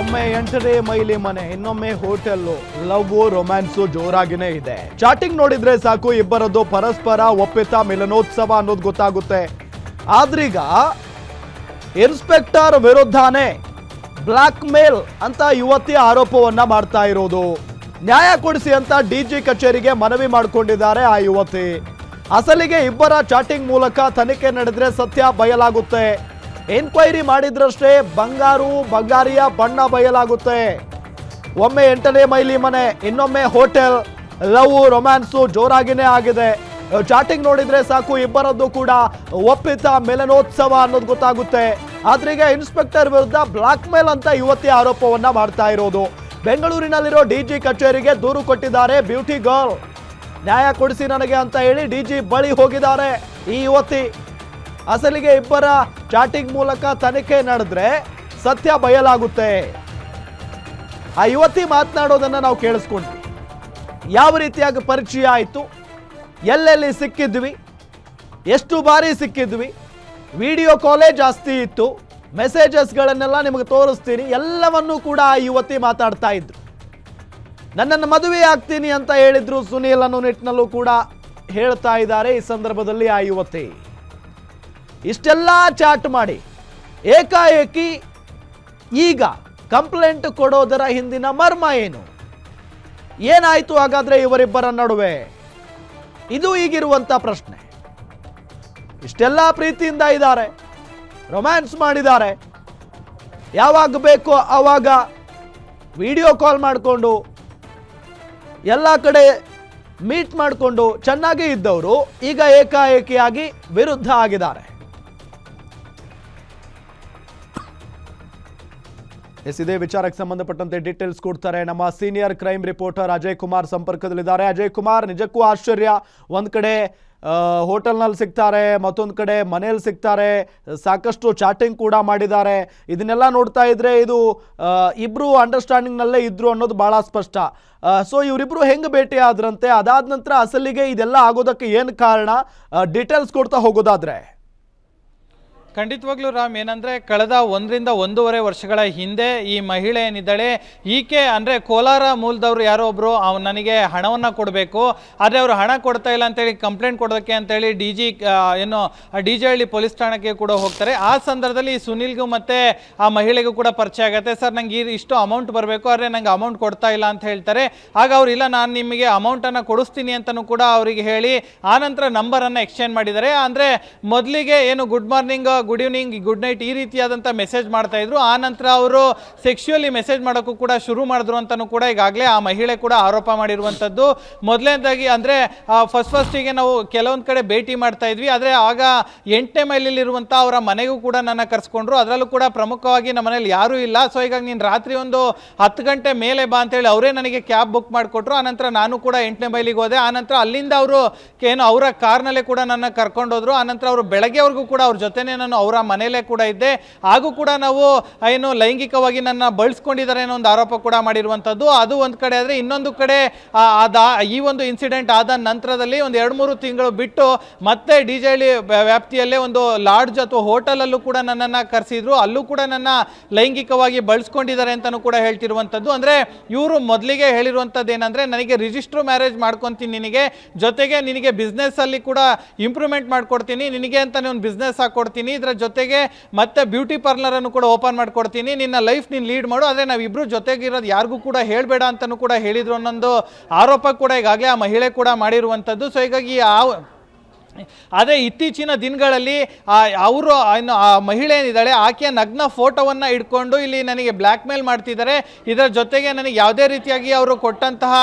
ಒಮ್ಮೆ ಎಂಟನೇ ಮೈಲಿ ಮನೆ, ಇನ್ನೊಮ್ಮೆ ಹೋಟೆಲ್ಲು. ಲವ್, ರೊಮ್ಯಾನ್ಸು ಜೋರಾಗಿನೇ ಇದೆ. ಚಾಟಿಂಗ್ ನೋಡಿದ್ರೆ ಸಾಕು ಇಬ್ಬರದ್ದು ಪರಸ್ಪರ ಒಪ್ಪಿತ ಮಿಲನೋತ್ಸವ ಅನ್ನೋದು ಗೊತ್ತಾಗುತ್ತೆ. ಆದ್ರೀಗ ಇನ್ಸ್ಪೆಕ್ಟರ್ ವಿರುದ್ಧನೇ ಬ್ಲಾಕ್ ಮೇಲ್ ಅಂತ ಯುವತಿ ಆರೋಪವನ್ನ ಮಾಡ್ತಾ ಇರೋದು. ನ್ಯಾಯ ಕೊಡಿಸಿ ಅಂತ ಡಿಜಿ ಕಚೇರಿಗೆ ಮನವಿ ಮಾಡಿಕೊಂಡಿದ್ದಾರೆ ಆ ಯುವತಿ. ಅಸಲಿಗೆ ಇಬ್ಬರ ಚಾಟಿಂಗ್ ಮೂಲಕ ತನಿಖೆ ನಡೆದ್ರೆ ಸತ್ಯ ಬಯಲಾಗುತ್ತೆ. ಎನ್ಕ್ವೈರಿ ಮಾಡಿದ್ರಷ್ಟೇ ಬಂಗಾರು, ಬಂಗಾರಿಯ ಬಣ್ಣ ಬಯಲಾಗುತ್ತೆ. ಒಮ್ಮೆ ಎಂಟನೇ ಮೈಲಿ ಮನೆ, ಇನ್ನೊಮ್ಮೆ ಹೋಟೆಲ್. ಲವ್, ರೊಮ್ಯಾನ್ಸು ಜೋರಾಗಿನೇ ಆಗಿದೆ. ಚಾಟಿಂಗ್ ನೋಡಿದ್ರೆ ಸಾಕು ಇಬ್ಬರದ್ದು ಕೂಡ ಒಪ್ಪಿತ ಮೆಲನೋತ್ಸವ ಅನ್ನೋದು ಗೊತ್ತಾಗುತ್ತೆ. ಆದ್ರೀಗ ಇನ್ಸ್ಪೆಕ್ಟರ್ ವಿರುದ್ಧ ಬ್ಲಾಕ್ ಮೇಲ್ ಅಂತ ಯುವತಿ ಆರೋಪವನ್ನ ಮಾಡ್ತಾ ಇರೋದು. ಬೆಂಗಳೂರಿನಲ್ಲಿರೋ ಡಿಜಿ ಕಚೇರಿಗೆ ದೂರು ಕೊಟ್ಟಿದ್ದಾರೆ ಬ್ಯೂಟಿ ಗರ್ಲ್. ನ್ಯಾಯ ಕೊಡಿಸಿ ನನಗೆ ಅಂತ ಹೇಳಿ ಡಿಜಿ ಬಳಿ ಹೋಗಿದ್ದಾರೆ ಈ ಯುವತಿ. ಅಸಲಿಗೆ ಇಬ್ಬರ ಚಾಟಿಂಗ್ ಮೂಲಕ ತನಿಖೆ ನಡೆದ್ರೆ ಸತ್ಯ ಬಯಲಾಗುತ್ತೆ. ಆ ಯುವತಿ ಮಾತನಾಡೋದನ್ನ ನಾವು ಕೇಳಿಸ್ಕೊಂಡ್ವಿ. ಯಾವ ರೀತಿಯಾಗಿ ಪರಿಚಯ ಆಯಿತು? ಎಲ್ಲೆಲ್ಲಿ ಸಿಕ್ಕಿದ್ವಿ? ಎಷ್ಟು ಬಾರಿ ಸಿಕ್ಕಿದ್ವಿ? ವಿಡಿಯೋ ಕಾಲೇ ಜಾಸ್ತಿ ಇತ್ತು. ಮೆಸೇಜಸ್ಗಳನ್ನೆಲ್ಲ ನಿಮಗೆ ತೋರಿಸ್ತೀನಿ. ಎಲ್ಲವನ್ನೂ ಕೂಡ ಆ ಯುವತಿ ಮಾತಾಡ್ತಾ ಇದ್ರು. ನನ್ನನ್ನು ಮದುವೆ ಆಗ್ತೀನಿ ಅಂತ ಹೇಳಿದ್ರು ಸುನೀಲ್ ಅನ್ನೋ ನಿಟ್ಟಿನಲ್ಲೂ ಕೂಡ ಹೇಳ್ತಾ ಇದ್ದಾರೆ ಈ ಸಂದರ್ಭದಲ್ಲಿ ಆ ಯುವತಿ. ಇಷ್ಟೆಲ್ಲ ಚಾಟ್ ಮಾಡಿ. ಏಕಾಏಕಿ ಈಗ ಕಂಪ್ಲೇಂಟ್ ಕೊಡೋದರ ಹಿಂದಿನ ಮರ್ಮ ಏನು? ಏನಾಯಿತು ಹಾಗಾದರೆ ಇವರಿಬ್ಬರ ನಡುವೆ? ಇದು ಈಗಿರುವಂಥ ಪ್ರಶ್ನೆ. ಇಷ್ಟೆಲ್ಲ ಪ್ರೀತಿಯಿಂದ ಇದ್ದಾರೆ, ರೊಮ್ಯಾನ್ಸ್ ಮಾಡಿದ್ದಾರೆ. ಯಾವಾಗ ಬೇಕೋ ಆವಾಗ ವಿಡಿಯೋ ಕಾಲ್ ಮಾಡಿಕೊಂಡು, ಎಲ್ಲ ಕಡೆ ಮೀಟ್ ಮಾಡಿಕೊಂಡು ಚೆನ್ನಾಗಿ ಇದ್ದವರು ಈಗ ಏಕಾಏಕಿಯಾಗಿ ವಿರುದ್ಧ ಆಗಿದ್ದಾರೆ. ಎಸ್, ಇದೇ ವಿಚಾರಕ್ಕೆ ಸಂಬಂಧಪಟ್ಟಂತೆ ಡೀಟೇಲ್ಸ್ ಕೊಡ್ತಾರೆ ನಮ್ಮ senior crime reporter Ajay Kumar ಸಂಪರ್ಕದಲ್ಲಿದ್ದಾರೆ. ಅಜಯ್ ಕುಮಾರ್, ನಿಜಕ್ಕೂ ಆಶ್ಚರ್ಯ. ಒಂದ್ ಕಡೆ ಹೋಟೆಲ್ನಲ್ಲಿ ಸಿಗ್ತಾರೆ, ಮತ್ತೊಂದು ಕಡೆ ಮನೇಲಿ ಸಿಗ್ತಾರೆ, ಸಾಕಷ್ಟು ಚಾಟಿಂಗ್ ಕೂಡ ಮಾಡಿದ್ದಾರೆ. ಇದನ್ನೆಲ್ಲ ನೋಡ್ತಾ ಇದ್ರೆ ಇದು ಇಬ್ಬರು ಅಂಡರ್ಸ್ಟ್ಯಾಂಡಿಂಗ್ನಲ್ಲೇ ಇದ್ರು ಅನ್ನೋದು ಬಹಳ ಸ್ಪಷ್ಟ. ಸೊ ಇವರಿಬ್ರು ಹೆಂಗೆ ಭೇಟಿ ಆದ್ರಂತೆ? ಅದಾದ ನಂತರ ಅಸಲಿಗೆ ಇದೆಲ್ಲ ಆಗೋದಕ್ಕೆ ಏನು ಕಾರಣ? ಡೀಟೇಲ್ಸ್ ಕೊಡ್ತಾ ಹೋಗೋದಾದ್ರೆ. ಖಂಡಿತವಾಗ್ಲೂ ರಾಮ್, ಏನಂದ್ರೆ ಕಳೆದ ಒಂದರಿಂದ ಒಂದೂವರೆ ವರ್ಷಗಳ ಹಿಂದೆ ಈ ಮಹಿಳೆ ಏನಿದ್ದಾಳೆ, ಈಕೆ ಅಂದ್ರೆ ಕೋಲಾರ ಮೂಲದವ್ರು ಯಾರೋ ಒಬ್ಬರು ನನಗೆ ಹಣವನ್ನ ಕೊಡಬೇಕು, ಆದರೆ ಅವರು ಹಣ ಕೊಡ್ತಾ ಇಲ್ಲ ಅಂತೇಳಿ ಕಂಪ್ಲೇಂಟ್ ಕೊಡೋದಕ್ಕೆ ಅಂತೇಳಿ ಡಿ ಜಿ ಏನು ಡಿ ಜಿ ಹಳ್ಳಿ ಪೊಲೀಸ್ ಠಾಣೆಗೆ ಕೂಡ ಹೋಗ್ತಾರೆ. ಆ ಸಂದರ್ಭದಲ್ಲಿ ಸುನಿಲ್ಗೂ ಮತ್ತೆ ಆ ಮಹಿಳೆಗೂ ಕೂಡ ಪರಿಚಯ ಆಗುತ್ತೆ. ಸರ್, ನಂಗೆ ಈ ಇಷ್ಟು ಅಮೌಂಟ್ ಬರಬೇಕು, ಆದರೆ ನಂಗೆ ಅಮೌಂಟ್ ಕೊಡ್ತಾ ಇಲ್ಲ ಅಂತ ಹೇಳ್ತಾರೆ. ಆಗ ಅವ್ರು, ಇಲ್ಲ, ನಾನು ನಿಮಗೆ ಅಮೌಂಟನ್ನು ಕೊಡಿಸ್ತೀನಿ ಅಂತಲೂ ಕೂಡ ಅವರಿಗೆ ಹೇಳಿ ಆನಂತರ ನಂಬರನ್ನು ಎಕ್ಸ್ಚೇಂಜ್ ಮಾಡಿದ್ದಾರೆ. ಅಂದರೆ ಮೊದಲಿಗೆ ಏನು good morning good evening, good night ಈ ರೀತಿಯಾದಂಥ ಮೆಸೇಜ್ ಮಾಡ್ತಾ ಇದ್ರು. ಆ ನಂತರ ಅವರು ಸೆಕ್ಶುಯಲಿ ಮೆಸೇಜ್ ಮಾಡೋಕ್ಕೂ ಕೂಡ ಶುರು ಮಾಡಿದ್ರು ಅಂತಲೂ ಕೂಡ ಈಗಾಗಲೇ ಆ ಮಹಿಳೆ ಕೂಡ ಆರೋಪ ಮಾಡಿರುವಂಥದ್ದು ಮೊದಲನೇದಾಗಿ ಅಂದರೆ ಫಸ್ಟ್ ಫಸ್ಟಿಗೆ ನಾವು ಕೆಲವೊಂದು ಕಡೆ ಭೇಟಿ ಮಾಡ್ತಾ ಇದ್ವಿ. ಆದರೆ ಆಗ ಎಂಟನೇ ಮೈಲಿಲಿರುವಂಥ ಅವರ ಮನೆಗೂ ಕೂಡ ನನ್ನ ಕರೆಸ್ಕೊಂಡ್ರು. ಅದರಲ್ಲೂ ಕೂಡ ಪ್ರಮುಖವಾಗಿ ನಮ್ಮ ಮನೇಲಿ ಯಾರೂ ಇಲ್ಲ. ಸೊ ಈಗ ನೀನು ರಾತ್ರಿ ಒಂದು ಹತ್ತು ಗಂಟೆ ಮೇಲೆ ಬಾ ಅಂತೇಳಿ ಅವರೇ ನನಗೆ ಕ್ಯಾಬ್ ಬುಕ್ ಮಾಡಿಕೊಟ್ರು. ಆನಂತರ ನಾನು ಕೂಡ ಎಂಟನೇ ಮೈಲಿಗೆ ಹೋದೆ. ಆನಂತರ ಅಲ್ಲಿಂದ ಅವರು ಏನು, ಅವರ ಕಾರ್ನಲ್ಲೇ ಕೂಡ ನನ್ನ ಕರ್ಕೊಂಡೋದ್ರು. ಆನಂತರ ಅವರು ಬೆಳಗ್ಗೆವರೆಗೂ ಕೂಡ ಅವ್ರ ಜೊತೆನೇ ನಾನು ಅವರ ಮನೆಯಲ್ಲೇ ಕೂಡ ಇದ್ದೆ. ಹಾಗೂ ಕೂಡ ನಾವು ಏನು ಲೈಂಗಿಕವಾಗಿ ನನ್ನ ಬಳಸ್ಕೊಂಡಿದ್ದಾರೆ ಅನ್ನೋ ಒಂದು ಆರೋಪ ಕೂಡ ಮಾಡಿರುವಂಥದ್ದು. ಅದು ಒಂದು ಕಡೆ ಆದರೆ ಇನ್ನೊಂದು ಕಡೆ ಆ, ಅದ ಈ ಒಂದು ಇನ್ಸಿಡೆಂಟ್ ಆದ ನಂತರದಲ್ಲಿ ಒಂದು ಎರಡು ಮೂರು ತಿಂಗಳು ಬಿಟ್ಟು ಮತ್ತೆ ಡಿ ಜೆ ಹಳ್ಳಿ ವ್ಯಾಪ್ತಿಯಲ್ಲೇ ಒಂದು ಲಾಡ್ಜ್ ಅಥವಾ ಹೋಟೆಲಲ್ಲೂ ಕೂಡ ನನ್ನನ್ನು ಕರೆಸಿದ್ರು. ಅಲ್ಲೂ ಕೂಡ ನನ್ನ ಲೈಂಗಿಕವಾಗಿ ಬಳಸ್ಕೊಂಡಿದ್ದಾರೆ ಅಂತಲೂ ಕೂಡ ಹೇಳ್ತಿರುವಂಥದ್ದು. ಅಂದರೆ ಇವರು ಮೊದಲಿಗೆ ಹೇಳಿರುವಂಥದ್ದು ಏನಂದರೆ ನನಗೆ ರಿಜಿಸ್ಟ್ರ್ ಮ್ಯಾರೇಜ್ ಮಾಡ್ಕೊತೀನಿ ನಿನಗೆ. ಜೊತೆಗೆ ನಿನಗೆ ಬಿಸ್ನೆಸ್ಸಲ್ಲಿ ಕೂಡ ಇಂಪ್ರೂವ್ಮೆಂಟ್ ಮಾಡ್ಕೊಡ್ತೀನಿ. ನಿನಗೆ ಅಂತಲೇ ಒಂದು ಬಿಸ್ನೆಸ್ ಹಾಕ್ಕೊಡ್ತೀನಿ ಇದರ ಜೊತೆಗೆ ಮತ್ತೆ ಬ್ಯೂಟಿ ಪಾರ್ಲರನ್ನು ಕೂಡ ಓಪನ್ ಮಾಡಿಕೊಡ್ತೀನಿ. ನಿನ್ನ ಲೈಫ್ ನೀನು ಲೀಡ್ ಮಾಡು. ಆದರೆ ನಾವಿಬ್ಬರು ಜೊತೆಗಿರೋದು ಯಾರಿಗೂ ಕೂಡ ಹೇಳಬೇಡ ಅಂತಲೂ ಕೂಡ ಹೇಳಿದ್ರು ಅನ್ನೊಂದು ಆರೋಪ ಕೂಡ ಈಗಾಗಲೇ ಆ ಮಹಿಳೆ ಕೂಡ ಮಾಡಿರುವಂಥದ್ದು. ಸೊ ಹೀಗಾಗಿ ಆ ಆದರೆ ಇತ್ತೀಚಿನ ದಿನಗಳಲ್ಲಿ ಅವರು ಏನು ಆ ಮಹಿಳೆ ಏನಿದ್ದಾಳೆ, ಆಕೆಯ ನಗ್ನ ಫೋಟೋವನ್ನು ಇಟ್ಕೊಂಡು ಇಲ್ಲಿ ನನಗೆ ಬ್ಲ್ಯಾಕ್ ಮೇಲ್ ಮಾಡ್ತಿದ್ದಾರೆ. ಇದರ ಜೊತೆಗೆ ನನಗೆ ಯಾವುದೇ ರೀತಿಯಾಗಿ ಅವರು ಕೊಟ್ಟಂತಹ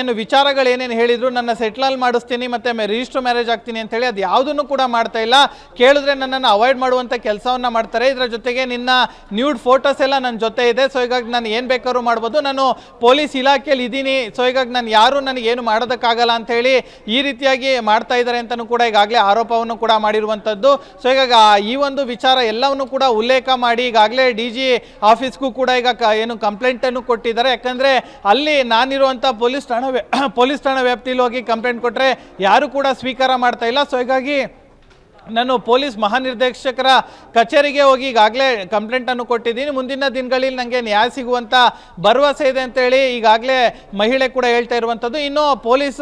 ಏನು ವಿಚಾರಗಳು ಏನೇನು ಹೇಳಿದ್ರು, ನನ್ನ ಸೆಟ್ಲಲ್ ಮಾಡಿಸ್ತೀನಿ, ಮತ್ತು ರಿಜಿಸ್ಟರ್ ಮ್ಯಾರೇಜ್ ಆಗ್ತೀನಿ ಅಂತೇಳಿ ಅದು ಯಾವುದನ್ನು ಕೂಡ ಮಾಡ್ತಾ ಇಲ್ಲ. ಕೇಳಿದ್ರೆ ನನ್ನನ್ನು ಅವಾಯ್ಡ್ ಮಾಡುವಂಥ ಕೆಲಸವನ್ನು ಮಾಡ್ತಾರೆ. ಇದರ ಜೊತೆಗೆ ನಿನ್ನ ನ್ಯೂಡ್ ಫೋಟೋಸ್ ಎಲ್ಲ ನನ್ನ ಜೊತೆ ಇದೆ. ಸೊ ಹೀಗಾಗಿ ನಾನು ಏನು ಬೇಕಾದ್ರೂ ಮಾಡ್ಬೋದು. ನಾನು ಪೊಲೀಸ್ ಇಲಾಖೆಯಲ್ಲಿ ಇದ್ದೀನಿ ಸೊ ಹೀಗಾಗಿ ನಾನು ಯಾರು ನನಗೆ ಏನು ಮಾಡೋದಕ್ಕಾಗಲ್ಲ ಹೇಳಿ ಈ ರೀತಿಯಾಗಿ ಮಾಡ್ತಾ ಇದ್ದಾರೆ ಅಂತಲೂ ಕೂಡ ಈಗಾಗಲೇ ಆರೋಪವನ್ನು ಕೂಡ ಮಾಡಿರುವಂಥದ್ದು. ಸೊ ಹೀಗಾಗಿ ಈ ಒಂದು ವಿಚಾರ ಎಲ್ಲವನ್ನು ಕೂಡ ಉಲ್ಲೇಖ ಮಾಡಿ ಈಗಾಗಲೇ ಡಿ ಜಿ ಆಫೀಸ್ಗೂ ಕೂಡ ಈಗ ಏನು ಕಂಪ್ಲೇಂಟನ್ನು ಕೊಟ್ಟಿದ್ದಾರೆ. ಯಾಕಂದರೆ ಅಲ್ಲಿ ನಾನಿರುವಂಥ ಪೊಲೀಸ್ ಠಾಣಾ ಪೊಲೀಸ್ ಠಾಣಾ ವ್ಯಾಪ್ತಿಯಲ್ಲಿ ಹೋಗಿ ಕಂಪ್ಲೇಂಟ್ ಕೊಟ್ಟರೆ ಯಾರು ಕೂಡ ಸ್ವೀಕಾರ ಮಾಡ್ತಾ ಇಲ್ಲ. ಸೊ ಹೀಗಾಗಿ ನಾನು ಪೊಲೀಸ್ ಮಹಾನಿರ್ದೇಶಕರ ಕಚೇರಿಗೆ ಹೋಗಿ ಈಗಾಗಲೇ ಕಂಪ್ಲೇಂಟನ್ನು ಕೊಟ್ಟಿದ್ದೀನಿ. ಮುಂದಿನ ದಿನಗಳಲ್ಲಿ ನನಗೆ ನ್ಯಾಯ ಸಿಗುವಂಥ ಭರವಸೆ ಇದೆ ಅಂತೇಳಿ ಈಗಾಗಲೇ ಮಹಿಳೆ ಕೂಡ ಹೇಳ್ತಾ ಇರುವಂಥದ್ದು. ಇನ್ನು ಪೊಲೀಸ್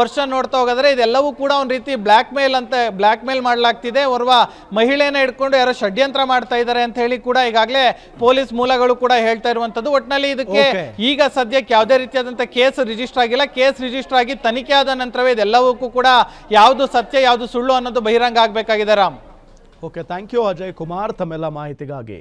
ವರ್ಷ ನೋಡ್ತಾ ಹೋಗೋದ್ರೆ ಇದೆಲ್ಲವೂ ಕೂಡ ಒಂದು ರೀತಿ ಬ್ಲ್ಯಾಕ್ ಮೇಲ್ ಅಂತ ಬ್ಲ್ಯಾಕ್ ಮೇಲ್ ಮಾಡಲಾಗ್ತಿದೆ. ಓರ್ವ ಮಹಿಳೆನ ಹಿಡ್ಕೊಂಡು ಯಾರೋ ಷಡ್ಯಂತ್ರ ಮಾಡ್ತಾ ಇದ್ದಾರೆ ಅಂತ ಹೇಳಿ ಕೂಡ ಈಗಾಗಲೇ ಪೊಲೀಸ್ ಮೂಲಗಳು ಕೂಡ ಹೇಳ್ತಾ ಇರುವಂಥದ್ದು. ಒಟ್ಟಿನಲ್ಲಿ ಇದಕ್ಕೆ ಈಗ ಸದ್ಯಕ್ಕೆ ಯಾವುದೇ ರೀತಿಯಾದಂಥ ಕೇಸ್ ರಿಜಿಸ್ಟರ್ ಆಗಿಲ್ಲ. ಕೇಸ್ ರಿಜಿಸ್ಟರ್ ಆಗಿ ತನಿಖೆ ಆದ ನಂತರವೇ ಇದೆಲ್ಲವಕ್ಕೂ ಕೂಡ ಯಾವುದು ಸತ್ಯ ಯಾವುದು ಸುಳ್ಳು ಅನ್ನೋದು ಬಹಿರಂಗ ಆಗಬೇಕಾಗಿದೆ Ram okay thank you Ajay Kumar ತಮ್ಮೆಲ್ಲ ಮಾಹಿತಿಗಾಗಿ.